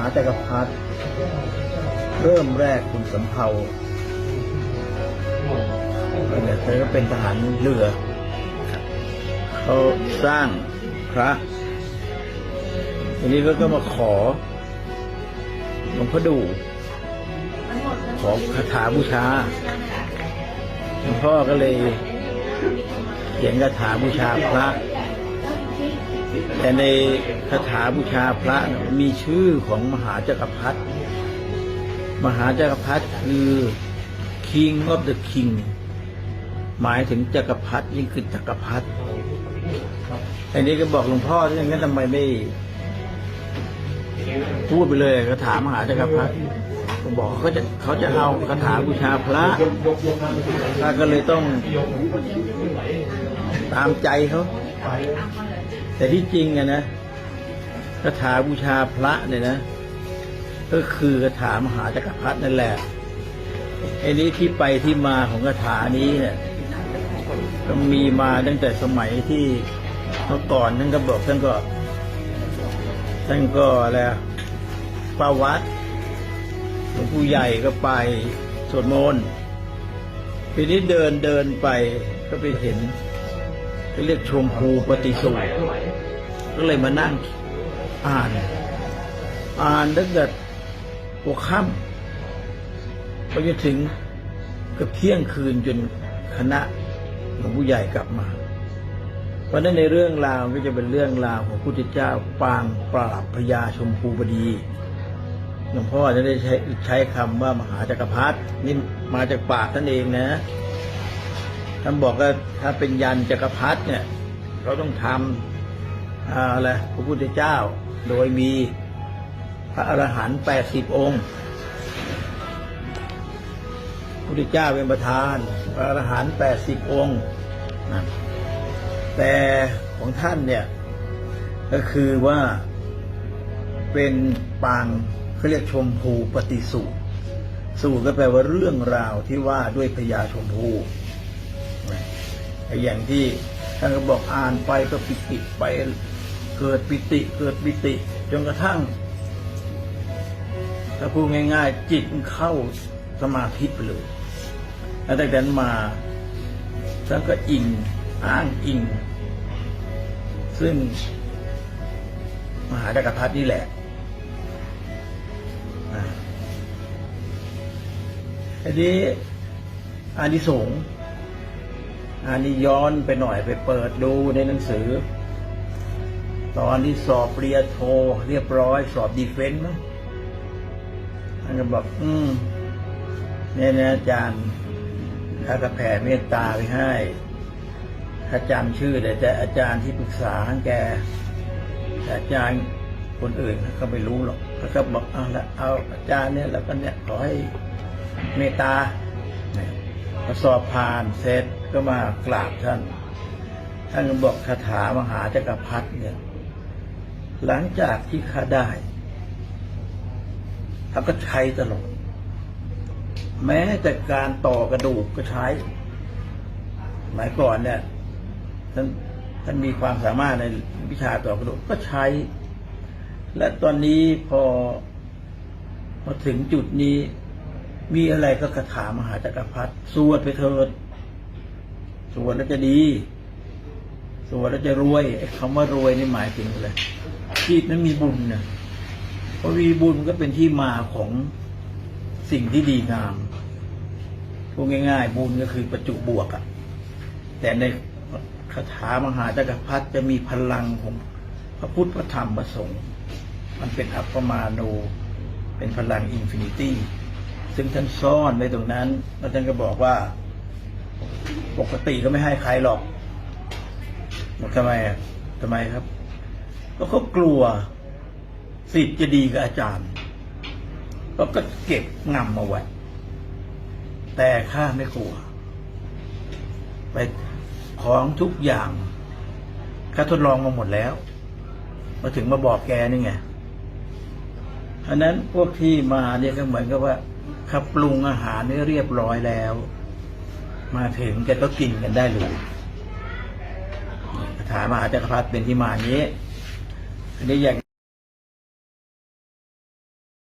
าจักรพรรดิเริ่มแรกคุณสำเภาเนี่ยเธอก็เป็นทหารเรือ เขาสร้างพระทีนี้ก็ก็มาขอหลวงพ่อดู ขอคาถาบูชาหลวงพ่อก็เลยเขียนคาถาบูชาพระ แต่ในคาถาบูชาพระมีชื่อของมหาจักรพรรดิมหาจักรพรรดิคือ King of the King หมายถึงจักรพรรดิยิ่งคือจักรพรรดิอันนี้ก็บอกหลวงพ่อที่อย่างนั้นทำไมไม่พูดไปเลยคาถามหาจักรพรรดิผมบอกเขาจะเขาจะเอาคาถาบูชาพระพระก็เลยต้องตามใจเขา แต่ที่จริงอะนะคาถาบูชาพระเนี่ยนะ ก็คือคาถามหาจักรพรรดินั่นแหละไอ้นี้ที่ไปที่มาของคาถานี้เนี่ยก็มีมาตั้งแต่สมัยที่เมื่อก่อนท่านก็บอกท่านก็ท่านก็อะไรประวัติหลวงผู้ใหญ่ก็ไปสวดมนต์ทีนี้เดินเดินไปก็ไปเห็น เรียกชมพูปฏิสูตรก็เลยมานั่งอ่าน อ่านตั้งแต่หัวค่ำไปจนถึงกับเที่ยงคืนจนคณะหลวงผู้ใหญ่กลับมา เพราะนั้นในเรื่องราวก็จะเป็นเรื่องราวของพุทธเจ้าปางปราบพญาชมพูบดีหลวงพ่อจะได้ใช้ใช้คำว่ามหาจักรพรรดินี่มาจากปากท่านเองนะ ท่านบอกว่าถ้าเป็นยันจักรพรรดิเนี่ย เราต้องทำอะไรพระพุทธเจ้า โดยมีพระอรหันต์แปดสิบองค์พระพุทธเจ้าเป็นประธาน พระอรหันต์แปดสิบองค์นะแต่ของท่านเนี่ย ก็คือว่าเป็นปางเขาเรียกชมพูปฏิสูตรสูตรก็แปลว่าเรื่องราวที่ว่าด้วยพญาชมพู อย่างที่ท่านก็บอกอ่านไปก็ปิติไปเกิดปิติเกิดปิติจนกระทั่งถ้าพูดง่าย ๆ จิตเข้าสมาธิไปเลยแล้วตั้งแต่นั้นมาท่านก็อิงอ้างอิง ซึ่งมหาจักรพรรดินี่แหละอันนี้อานิสงส์ อันนี้ย้อนไปหน่อยไปเปิดดูในหนังสือ ตอนที่สอบปริญญาโทเรียบร้อย สอบดีเฟนต์มั้งท่านก็บอกอืมเนี่ยนะอาจารย์ถ้าก็แผ่เมตตาไปให้ถ้าจำชื่อแต่จะอาจารย์ที่ปรึกษาให้แกแต่อาจารย์คนอื่นเขาไม่รู้หรอกแล้วก็บอกเอาละเอาอาจารย์เนี่ยแล้วก็เนี่ยขอให้เมตตาพอสอบผ่านเสร็จ ก็มากราบท่าน ท่านก็บอกคาถามหาจักรพรรดิเนี่ย หลังจากที่ข้าได้ท่านก็ใช้ตลอด แม้แต่การต่อกระดูกก็ใช้สมัยก่อนเนี่ยท่านท่านมีความสามารถในวิชาต่อกระดูกก็ใช้ และตอนนี้พอพอถึงจุดนี้มีอะไรก็คาถามหาจักรพรรดิสวดไปเถิด สวดแล้วจะดี สวดแล้วจะรวยคำว่ารวยนี่หมายถึงอะไรชีพนั้นมีบุญนะเพราะมีบุญก็เป็นที่มาของสิ่งที่ดีงามพูดง่าย ๆ บุญก็คือประจุบวกอะแต่ในคาถามหาจักรพรรดิจะมีพลังของพระพุทธพระธรรมพระสงฆ์มันเป็นอัปปมาโนเป็นพลังอินฟินิตี้ ซึ่งท่านซ่อนไว้ตรงนั้น แล้วท่านก็บอกว่า ปกติก็ไม่ให้ใครหรอกทำไมอะทำไมครับ ก็เขากลัวสิทธิ์จะดีกับอาจารย์ก็ก็เก็บงำเอาไว้ แต่ข้าไม่กลัว ไปของทุกอย่างข้าทดลองมาหมดแล้ว มาถึงมาบอกแกนี่ไงอันนั้นพวกที่มาเนี่ยก็เหมือนกับว่าขับปรุงอาหารนี่เรียบร้อยแล้ว มาถึงแกก็กินกันได้เลยคาถามหาจักรพรรดิเป็นที่มานี้อันนี้อยาก